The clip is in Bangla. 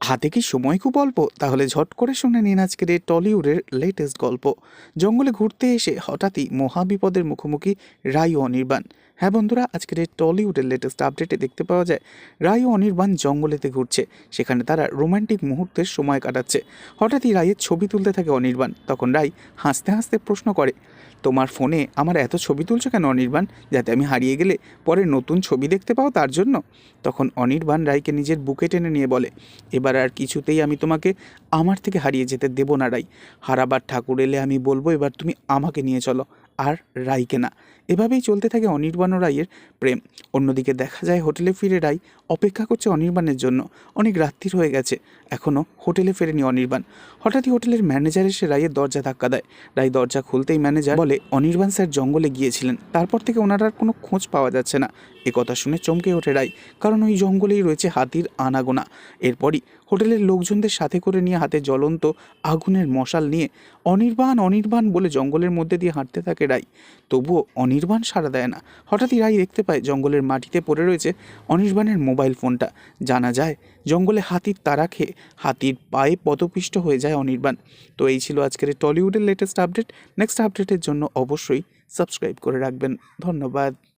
হাতে কি সময় খুব অল্প? তাহলে ঝট করে শুনে নিন আজকের এই টলিউডের লেটেস্ট গল্প। জঙ্গলে ঘুরতে এসে হঠাৎই মহাবিপদের মুখোমুখি রায় অনির্বাণ। হ্যাঁ বন্ধুরা, আজকের এই টলিউডের লেটেস্ট আপডেটে দেখতে পাওয়া যায়, রায় অনির্বাণ জঙ্গলেতে ঘুরছে। সেখানে তারা রোমান্টিক মুহূর্তের সময় কাটাচ্ছে। হঠাৎই রায়ের ছবি তুলতে থাকে অনির্বাণ। তখন রায় হাসতে হাসতে প্রশ্ন করে, তোমার ফোনে আমার এত ছবি তুলছো কেন অনির্বাণ? যাতে আমি হারিয়ে গেলে পরে নতুন ছবি দেখতে পাও তার জন্য? তখন অনির্বাণ রায়কে নিজের বুকে টেনে নিয়ে বলে, এবার আর কিছুতেই আমি তোমাকে আমার থেকে হারিয়ে যেতে দেব না, রাই। হারাবার ঠাকুর এলে আমি বলব, এবার তুমি আমাকে নিয়ে চলো, আর রাইকে না। এভাবেই চলতে থাকে অনির্বাণ রায়ের প্রেম। অন্যদিকে দেখা যায় হোটেলে ফিরে রাই অপেক্ষা করছে অনির্বাণের জন্য। অনেক রাত্রির হয়ে গেছে এখনও হোটেলে ফেরেনি অনির্বাণ। হঠাৎই হোটেলের ম্যানেজার এসে রায়ের দরজা ধাক্কা দেয়। রাই দরজা খুলতেই ম্যানেজার বলে, অনির্বাণ স্যার জঙ্গলে গিয়েছিলেন। তারপর থেকে ওনার আর কোনো খোঁজ পাওয়া যাচ্ছে না। এ কথা শুনে চমকে ওঠে রাই, কারণ ওই জঙ্গলেই রয়েছে হাতির আনাগোনা। এরপরই হোটেলের লোকজনদের সাথে করে নিয়ে হাতে জ্বলন্ত আগুনের মশাল নিয়ে অনির্বাণ অনির্বাণ বলে জঙ্গলের মধ্যে দিয়ে হাঁটতে থাকে রাই। তবুও অনির্বাণ সাড়া দেয় না। হঠাৎই রাই দেখতে পায় জঙ্গলের মাটিতে পড়ে রয়েছে অনির্বাণের মোবাইল ফোনটা। জানা যায়, জঙ্গলে হাতির তারা খেয়ে হাতির পায়ে পদপিষ্ট হয়ে যায় অনির্বাণ। তো এই ছিল আজকের টলিউডের লেটেস্ট আপডেট নেক্সট আপডেটের জন্য অবশ্যই সাবস্ক্রাইব করে রাখবেন। ধন্যবাদ।